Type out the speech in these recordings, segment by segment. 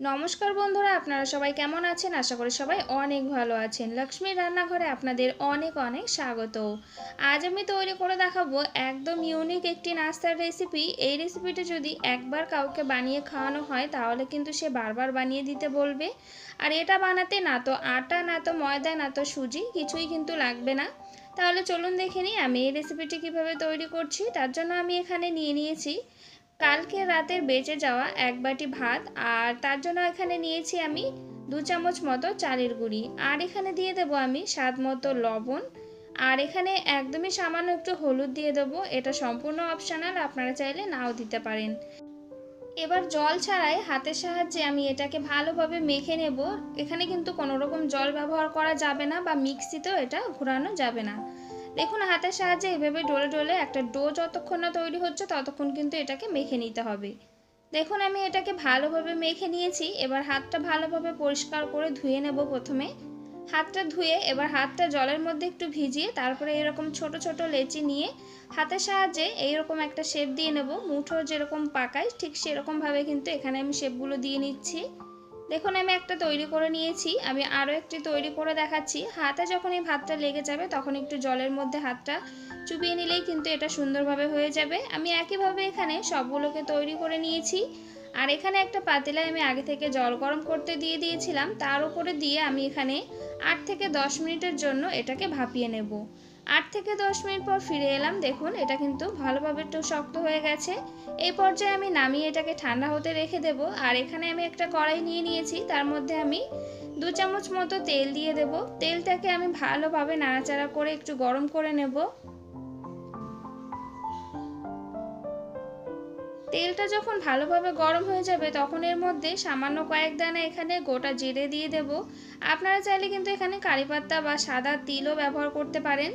নমস্কার বন্ধুরা, আপনারা সবাই কেমন আছেন? আশা করি সবাই অনেক ভালো আছেন। লক্ষ্মীর রান্নাঘরে আপনাদের অনেক অনেক স্বাগত। আজ আমি তৈরি করে দেখাবো একদম ইউনিক একটি নাস্তার রেসিপি এই রেসিপিটা যদি একবার কাউকে বানিয়ে খাওয়ানো হয়, তাহলে কিন্তু সে বারবার বানিয়ে দিতে বলবে। আর এটা বানাতে না তো আটা, না তো ময়দা, না তো সুজি, কিছুই কিন্তু লাগবে না। তাহলে চলুন দেখে নিই আমি এই রেসিপিটি কীভাবে তৈরি করছি। তার জন্য আমি এখানে নিয়ে নিয়েছি কালকে রাতের বেঁচে যাওয়া এক বাটি ভাত আর তার জন্য এখানে নিয়েছি আমি দু চামচ মতো চালের গুঁড়ি। আর এখানে দিয়ে দেবো আমি স্বাদ মতো লবণ। আর এখানে একদমই সামান্য একটু হলুদ দিয়ে দেবো। এটা সম্পূর্ণ অপশনাল আপনারা চাইলে নাও দিতে পারেন। এবার জল ছাড়াই হাতের সাহায্যে আমি এটাকে ভালোভাবে মেখে নেব। এখানে কিন্তু কোনো রকম জল ব্যবহার করা যাবে না বা মিক্সিতেও এটা ঘোরানো যাবে না। দেখুন, হাতের সাহায্যে এভাবে ডলে ডলে একটা ডো যতক্ষণ না তৈরি হচ্ছে, ততক্ষণ কিন্তু এটাকে মেখে নিতে হবে। দেখুন, আমি এটাকে ভালোভাবে মেখে নিয়েছি। এবার হাতটা ভালোভাবে পরিষ্কার করে ধুয়ে নেব প্রথমে। হাতটা ধুয়ে এবার হাতটা জলের মধ্যে একটু ভিজিয়ে তারপরে এরকম ছোট ছোট লেচি নিয়ে হাতের সাহায্যে এইরকম একটা শেপ দিয়ে নেব। মুঠো যেরকম পাকাই ঠিক সেরকমভাবে কিন্তু এখানে আমি শেপগুলো দিয়ে নিচ্ছি। দেখুন, আমি একটা তৈরি করে নিয়েছি। আমি আরও একটি তৈরি করে দেখাচ্ছি। হাতে যখন এই ভাতটা লেগে যাবে, তখন একটু জলের মধ্যে হাতটা চুবিয়ে নিলেই কিন্তু এটা সুন্দরভাবে হয়ে যাবে। আমি একইভাবে এখানে সবগুলোকে তৈরি করে নিয়েছি। আর এখানে একটা পাতিলায় আমি আগে থেকে জল গরম করতে দিয়ে দিয়েছিলাম। তার উপরে দিয়ে আমি এখানে আট থেকে দশ মিনিটের জন্য এটাকে ভাপিয়ে নেব। আট থেকে দশ মিনিট পর ফিরে এলাম। দেখুন, এটা কিন্তু ভালোভাবে একটু শক্ত হয়ে গেছে। এই পর্যায়ে আমি নামিয়ে এটাকে ঠান্ডা হতে রেখে দেব। আর এখানে আমি একটা কড়াই নিয়ে নিয়েছি। তার মধ্যে আমি দু চামচ মতো তেল দিয়ে দেব। তেলটাকে আমি ভালোভাবে নাড়াচাড়া করে একটু গরম করে নেব। তেলটা যখন ভালোভাবে গরম হয়ে যাবে, তখন এর মধ্যে সামান্য কয়েক দানা এখানে গোটা জিরে দিয়ে দেব। আপনারা চাইলে কিন্তু এখানে কারিপাত্তা বা সাদা তিলও ব্যবহার করতে পারেন।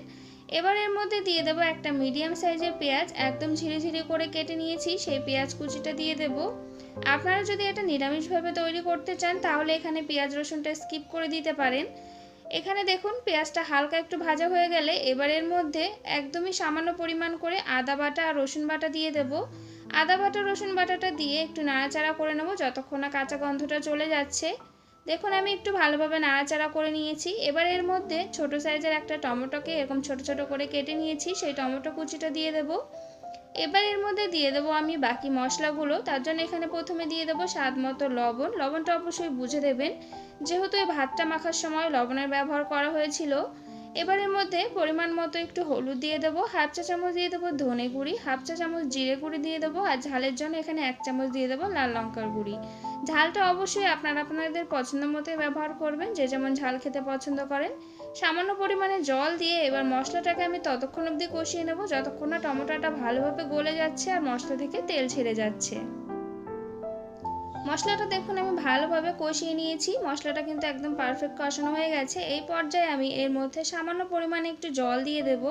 এবার এর মধ্যে দিয়ে দেব একটা মিডিয়াম সাইজের পেঁয়াজ, একদম ঝিরে ঝিরে করে কেটে নিয়েছি, সেই পেঁয়াজ কুচিটা দিয়ে দেব। আপনারা যদি এটা নিরামিষভাবে তৈরি করতে চান, তাহলে এখানে পেঁয়াজ রসুনটা স্কিপ করে দিতে পারেন। এখানে দেখুন, পেঁয়াজটা হালকা একটু ভাজা হয়ে গেলে এবার এর মধ্যে একদমই সামান্য পরিমাণ করে আদা বাটা আর রসুন বাটা দিয়ে দেব। আদা বাটা, রসুন বাটাটা দিয়ে একটু নাড়াচাড়া করে নেব যতক্ষণ না কাঁচা গন্ধটা চলে যাচ্ছে। দেখুন, আমি একটু ভালোভাবে নাড়াচাড়া করে নিয়েছি। এবার এর মধ্যে ছোট সাইজের একটা টমেটোকে এরকম ছোট ছোট করে কেটে নিয়েছি, সেই টমেটো কুচিটা দিয়ে দেব। এবার এর মধ্যে দিয়ে দেবো আমি বাকি মশলাগুলো। তার জন্য এখানে প্রথমে দিয়ে দেবো স্বাদ মতো লবণ। লবণটা অবশ্যই বুঝে দেবেন। যেহেতু এই ভাতটা মাখার সময় লবণের ব্যবহার করা হয়েছিল এবার এর মধ্যে পরিমাণ মতো একটু হলুদ দিয়ে দেবো, হাফ চা চামচ দিয়ে দেবো ধনে গুঁড়ি, হাফ চা চামচ জিরে গুঁড়ি দিয়ে দেবো আর ঝালের জন্য এখানে এক চামচ দিয়ে দেবো লাল লঙ্কার গুঁড়ি। ঝালটা অবশ্যই আপনারা আপনাদের পছন্দ মতোই ব্যবহার করবেন, যে যেমন ঝাল খেতে পছন্দ করেন। সামান্য পরিমাণে জল দিয়ে এবার মশলাটাকে আমি ততক্ষণ অবধি কষিয়ে নেব, যতক্ষণ না টমেটোটা ভালোভাবে গলে যাচ্ছে আর মশলা থেকে তেল ছেড়ে যাচ্ছে। মশলাটা দেখুন, আমি ভালোভাবে কষিয়ে নিয়েছি। মশলাটা কিন্তু একদম পারফেক্ট কষানো হয়ে গেছে। এই পর্যায়ে আমি এর মধ্যে সামান্য পরিমাণে একটু জল দিয়ে দেব।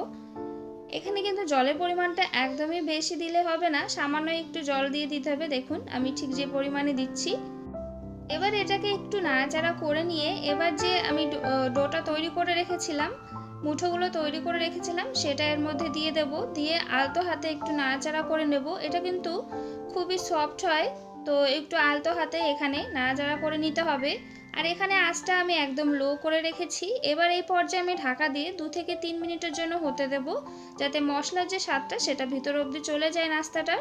এখানে কিন্তু জলের পরিমাণটা একদমই বেশি দিলে হবে না, সামান্য একটু জল দিয়ে দিতে হবে। দেখুন, আমি ঠিক যে পরিমাণে দিচ্ছি। এবার এটাকে একটু নাড়াচাড়া করে নিয়ে, এবার যে আমি ডোটা তৈরি করে রেখেছিলাম, মুঠোগুলো তৈরি করে রেখেছিলাম, সেটা এর মধ্যে দিয়ে দেব। দিয়ে আলতো হাতে একটু নাড়াচাড়া করে নেব। এটা কিন্তু খুবই সফট হয়। তো একটু আলতো হাতে এখানে নাড়াচাড়া করে নিতে হবে। আর এখানে আঁচটা আমি একদম লো করে রেখেছি। এবার এই পর্যায়ে আমি ঢাকা দিয়ে দু থেকে তিন মিনিটের জন্য হতে দেব, যাতে মশলার যে স্বাদটা সেটা ভিতর অবধি চলে যায় নাস্তাটার।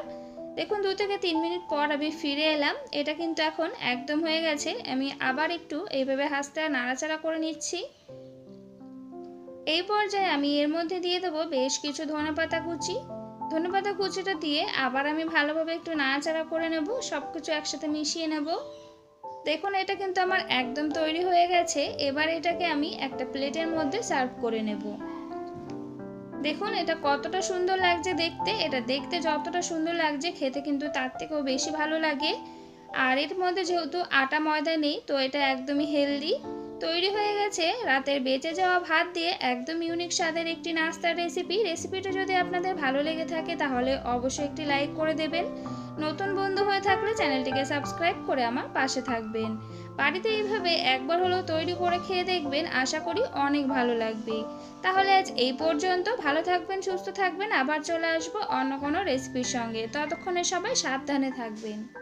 দেখুন, দু থেকে তিন মিনিট পর আমি ফিরে এলাম। এটা কিন্তু এখন একদম হয়ে গেছে। আমি আবার একটু এইভাবে হাসতে নাড়াচাড়া করে নিচ্ছি। এই পর্যায়ে আমি এর মধ্যে দিয়ে দেবো বেশ কিছু ধনেপাতা কুচি। ধনেপাতা কুচিটা দিয়ে আবার আমি ভালোভাবে একটু নাড়াচাড়া করে নেব সব কিছু একসাথে মিশিয়ে নেব। দেখুন, এটা কিন্তু আমার একদম তৈরি হয়ে গেছে। এবার এটাকে আমি একটা প্লেটের মধ্যে সার্ভ করে নেব। দেখুন, এটা কতটা সুন্দর লাগছে দেখতে। এটা দেখতে যতটা সুন্দর লাগছে, খেতে কিন্তু তার থেকেও বেশি ভালো লাগে। আর এর মধ্যে যেহেতু আটা ময়দা নেই, তো এটা একদমই হেলদি তৈরি হয়ে গেছে রাতের বেঁচে যাওয়া ভাত দিয়ে একদম ইউনিক স্বাদের একটি নাস্তার রেসিপি রেসিপিটা যদি আপনাদের ভালো লেগে থাকে, তাহলে অবশ্যই একটি লাইক করে দেবেন। নতুন বন্ধু হয়ে থাকলে চ্যানেলটিকে সাবস্ক্রাইব করে আমার পাশে থাকবেন। বাড়িতে এইভাবে একবার হলেও তৈরি করে খেয়ে দেখবেন, আশা করি অনেক ভালো লাগবে। তাহলে আজ এই পর্যন্ত। ভালো থাকবেন, সুস্থ থাকবেন। আবার চলে আসব অন্য কোনো রেসিপির সঙ্গে। ততক্ষণে সবাই সাবধানে থাকবেন।